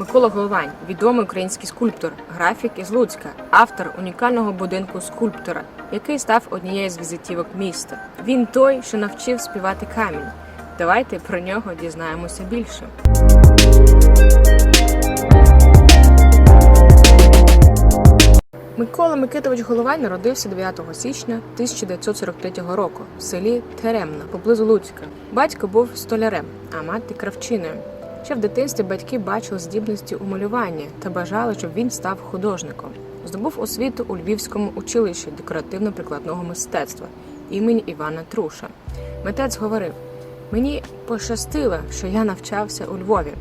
Микола Головань, відомий український скульптор, графік із Луцька, автор унікального будинку скульптора, який став однією з візитівок міста. Він той, що навчив співати камінь. Давайте про нього дізнаємося більше. Микола Микитович Головань народився 9 січня 1943 року в селі Теремна поблизу Луцька. Батько був столярем, а мати кравчиною. Ще в дитинстві батьки бачили здібності у малюванні та бажали, щоб він став художником. Здобув освіту у Львівському училищі декоративно-прикладного мистецтва імені Івана Труша. Митець говорив: мені пощастило, що я навчався у Львові.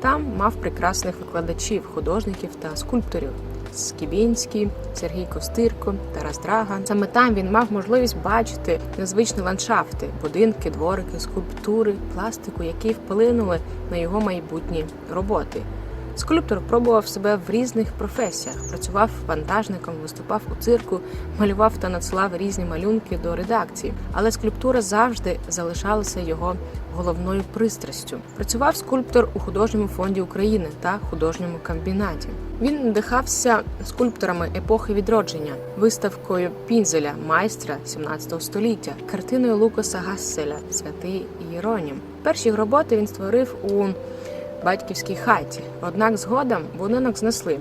Там мав прекрасних викладачів, художників та скульпторів. Скібінський, Сергій Костирко, Тарас Драга. Саме там він мав можливість бачити незвичні ландшафти, будинки, дворики, скульптури, пластику, які вплинули на його майбутні роботи. Скульптор пробував себе в різних професіях, працював вантажником, виступав у цирку, малював та надсилав різні малюнки до редакції. Але скульптура завжди залишалася його головною пристрастю. Працював скульптор у художньому фонді України та художньому комбінаті. Він надихався скульпторами епохи відродження, виставкою Пінзеля, майстра 17 століття, картиною Лукаса Гасселя Святий Єронім. Перші роботи він створив у батьківській хаті. Однак згодом будинок знесли,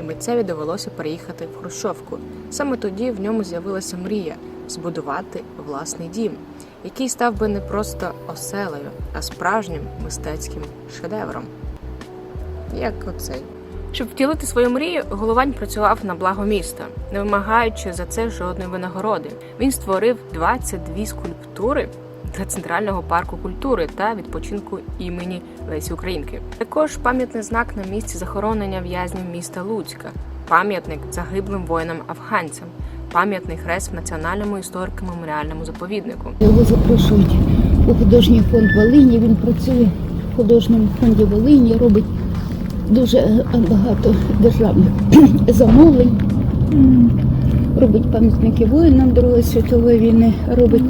і митцеві довелося переїхати в Хрущовку. Саме тоді в ньому з'явилася мрія збудувати власний дім, який став би не просто оселею, а справжнім мистецьким шедевром. Як оцей. Щоб втілити свою мрію, Головань працював на благо міста, не вимагаючи за це жодної винагороди. Він створив 22 скульптури для центрального парку культури та відпочинку імені Лесі Українки. Також пам'ятний знак на місці захоронення в'язнів міста Луцька, пам'ятник загиблим воїнам-афганцям, пам'ятний хрест в національному історико-меморіальному заповіднику. Його запрошують у художній фонд Волині. Він працює в художньому фонді Волині, робить дуже багато державних замовлень. Робить пам'ятники воїнам Другої світової війни, робить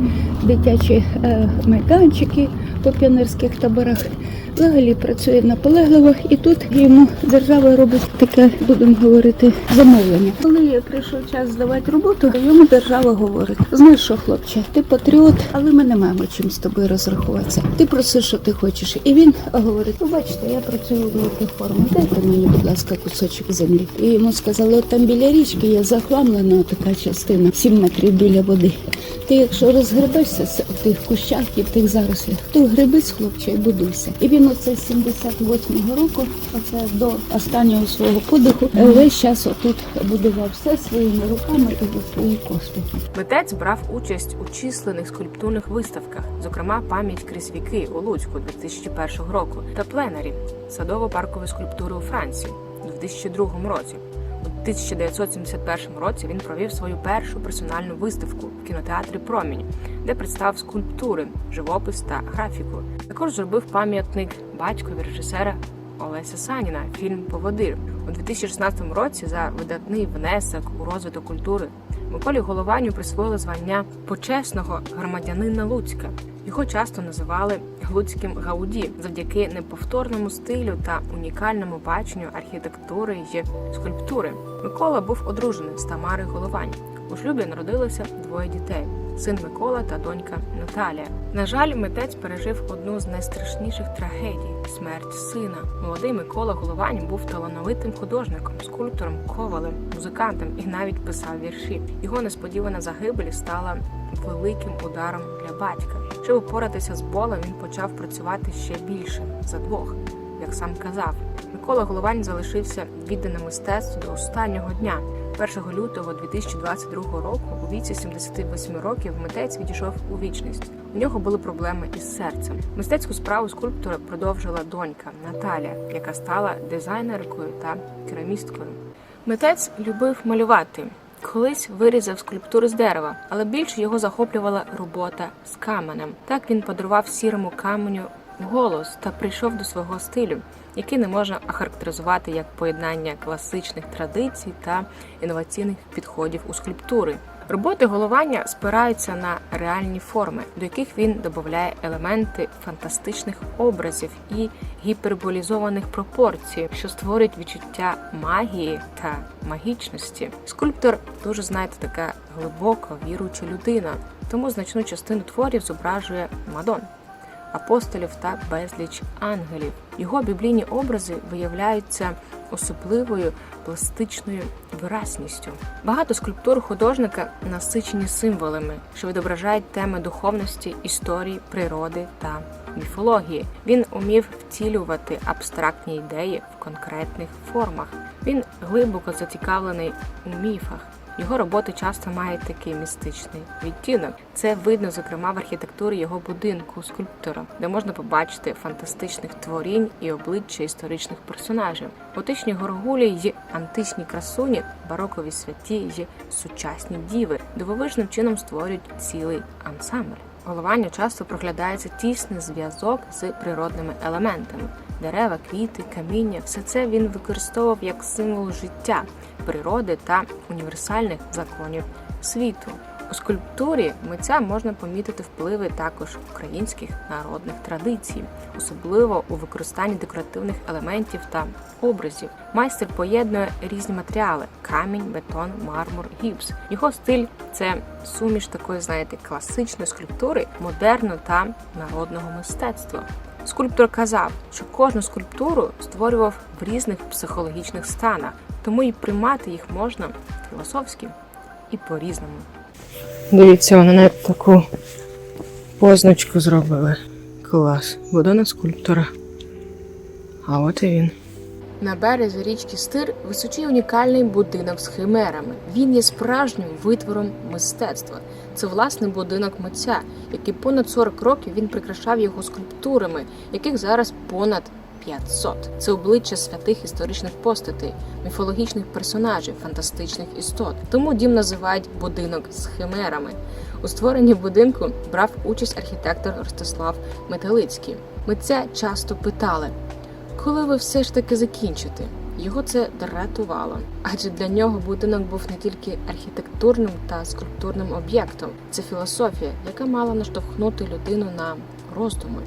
дитячі е, майданчики по піонерських таборах. Взагалі працює наполегливо, і тут йому держава робить таке, будемо говорити, замовлення. Коли прийшов час здавати роботу, йому держава говорить: знаєш що, хлопче, ти патріот, але ми не маємо чим з тобою розрахуватися. Ти проси, що ти хочеш. І він говорить: ну бачите, я працюю в великих формах. Дайте мені, будь ласка, кусочок землі. І йому сказали, от там біля річки є захламлена така частина, 7 метрів біля води. Ти якщо розгребешся з тих кущах і в тих зарослях, то грибись, хлопче, і будуйся. І він оце з 78-го року, оце до останнього свого подиху, весь час отут будував все своїми руками і за свої кошти. Митець брав участь у численних скульптурних виставках, зокрема пам'ять крізь віки у Луцьку 2001 року та пленарі садово-паркової скульптури у Франції у 2002 році. У 1971 році він провів свою першу персональну виставку в кінотеатрі Промінь, де представив скульптури, живопис та графіку. Також зробив пам'ятник батькові режисера Олеся Саніна фільм Поводир у 2016 році за видатний внесок у розвиток культури. Миколі Голованю присвоїли звання почесного громадянина Луцька. Його часто називали Луцьким Гауді завдяки неповторному стилю та унікальному баченню архітектури й скульптури. Микола був одружений з Тамарою Головань. У шлюбі народилося двоє дітей: син Микола та донька Наталія. На жаль, митець пережив одну з найстрашніших трагедій смерть сина. Молодий Микола Головань був талановитим художником, скульптором, ковалем, музикантом і навіть писав вірші. Його несподівана загибель стала великим ударом для батька. Щоб упоратися з болем, він почав працювати ще більше за двох, як сам казав. Микола Головань залишився відданим мистецтву до останнього дня. 1 лютого 2022 року, у віці 78 років, митець відійшов у вічність. У нього були проблеми із серцем. Мистецьку справу скульптора продовжила донька Наталія, яка стала дизайнеркою та керамісткою. Митець любив малювати. Колись вирізав скульптури з дерева, але більше його захоплювала робота з каменем. Так він подарував сірому каменю голос та прийшов до свого стилю, який не можна охарактеризувати як поєднання класичних традицій та інноваційних підходів у скульптури. Роботи головання спираються на реальні форми, до яких він додає елементи фантастичних образів і гіперболізованих пропорцій, що створюють відчуття магії та магічності. Скульптор дуже знаєте, така глибоко віруюча людина, тому значну частину творів зображує Мадон апостолів та безліч ангелів. Його біблійні образи виявляються особливою пластичною виразністю. Багато скульптур художника насичені символами, що відображають теми духовності, історії, природи та міфології. Він умів втілювати абстрактні ідеї в конкретних формах. Він глибоко зацікавлений у міфах. Його роботи часто мають такий містичний відтінок. Це видно, зокрема, в архітектурі його будинку скульптора, де можна побачити фантастичних творінь і обличчя історичних персонажів, готичні горгулі й античні красуні, барокові святі й сучасні діви дивовижним чином створюють цілий ансамбль. Голованню часто проглядається тісний зв'язок з природними елементами. Дерева, квіти, каміння все це він використовував як символ життя, природи та універсальних законів світу. У скульптурі митця можна помітити впливи також українських народних традицій, особливо у використанні декоративних елементів та образів. Майстер поєднує різні матеріали: камінь, бетон, мармур, гіпс. Його стиль це суміш такої, знаєте, класичної скульптури, модерну та народного мистецтва. Скульптор казав, що кожну скульптуру створював в різних психологічних станах, тому і приймати їх можна філософськи і по-різному. Дивіться, вони навіть таку позначку зробили. Клас. Будинок скульптора. А от і він. На березі річки Стир височий унікальний будинок з химерами. Він є справжнім витвором мистецтва. Це власний будинок митця, який понад 40 років він прикрашав його скульптурами, яких зараз понад 500. Це обличчя святих історичних постатей, міфологічних персонажів, фантастичних істот. Тому дім називають будинок з химерами. У створенні будинку брав участь архітектор Ростислав Метелицький. Митця часто питали, коли ви все ж таки закінчите? Його це дратувало, адже для нього будинок був не тільки архітектурним та скульптурним об'єктом, це філософія, яка мала наштовхнути людину на роздуми.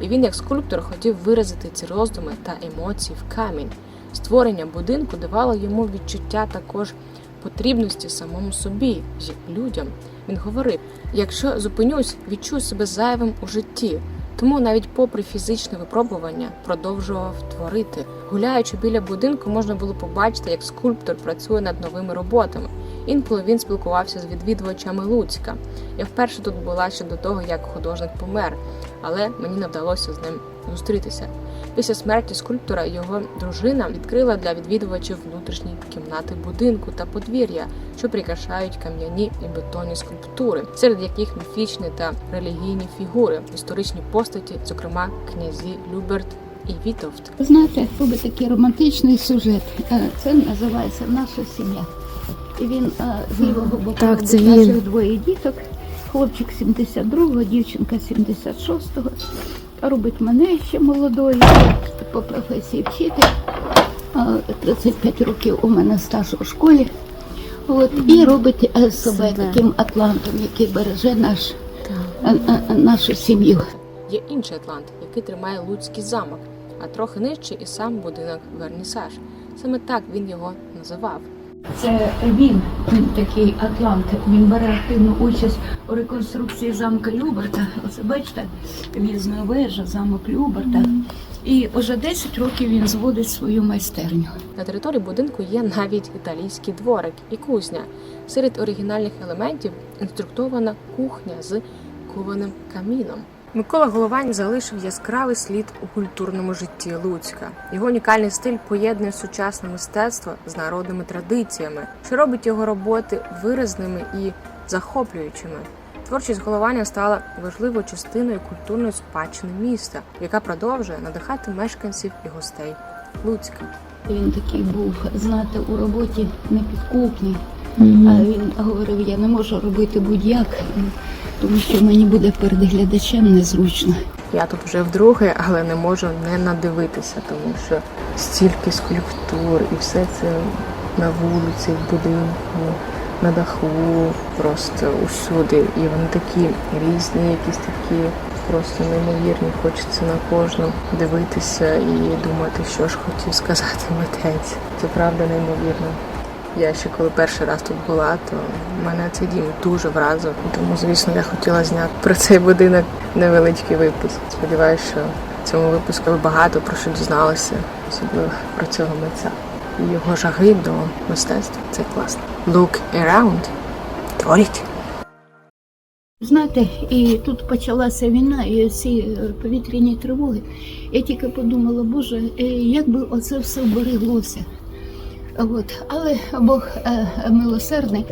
І він, як скульптор, хотів виразити ці роздуми та емоції в камінь. Створення будинку давало йому відчуття також потрібності самому собі й людям. Він говорив: якщо зупинюсь, відчую себе зайвим у житті. Тому навіть попри фізичне випробування продовжував творити. Гуляючи біля будинку, можна було побачити, як скульптор працює над новими роботами. Інколи він спілкувався з відвідувачами Луцька. Я вперше тут була ще до того, як художник помер, але мені не вдалося з ним зустрітися. Після смерті скульптора його дружина відкрила для відвідувачів внутрішні кімнати будинку та подвір'я, що прикрашають кам'яні і бетонні скульптури, серед яких міфічні та релігійні фігури, історичні постаті, зокрема князі Люберт і Вітовт. Знаєте, робить такий романтичний сюжет. Е, Це називається Наша сім'я. І він е, з лівого боку Так, це він. наших двоє діток. Хлопчик 72-го, дівчинка 76-го. Робить мене ще молодою, по професії вчитель. Е, 35 років у мене стаж у школі. От, і робить себе Себе. таким атлантом, який береже наш, е, е, нашу сім'ю. Є інший атлант, який тримає Луцький замок, а трохи нижче і сам будинок Вернісаж. Саме так він його називав. Це він, він такий атлант. Він бере активну участь у реконструкції замка Люберта. Оце бачите, в'їзна вежа, замок Люберта. І вже 10 років він зводить свою майстерню. На території будинку є навіть італійський дворик і кузня. Серед оригінальних елементів інструктована кухня з кованим каміном. Микола Головань залишив яскравий слід у культурному житті Луцька. Його унікальний стиль поєднує сучасне мистецтво з народними традиціями, що робить його роботи виразними і захоплюючими. Творчість Головання стала важливою частиною культурної спадщини міста, яка продовжує надихати мешканців і гостей Луцька. Він такий був, знаєте, у роботі непідкупний. А він говорив, я не можу робити будь-як, тому що мені буде перед глядачем незручно. Я тут вже вдруге, але не можу не надивитися, тому що стільки скульптур і все це на вулиці, в будинку. на даху, просто усюди. І вони такі різні, якісь такі просто неймовірні. Хочеться на кожну дивитися і думати, що ж хотів сказати митець. Це правда неймовірно. Я ще коли перший раз тут була, то мене цей дім дуже вразив. Тому, звісно, я хотіла зняти про цей будинок невеличкий випуск. Сподіваюся, що в цьому випуску ви багато про що дізналися, особливо про цього митця. Його жаги до мистецтва. Це класно. Look around. Творіть. Знаєте, і тут почалася війна, і ці е, повітряні тривоги. Я тільки подумала, Боже, е, як би оце все вбереглося. От. Але Бог е, милосердний.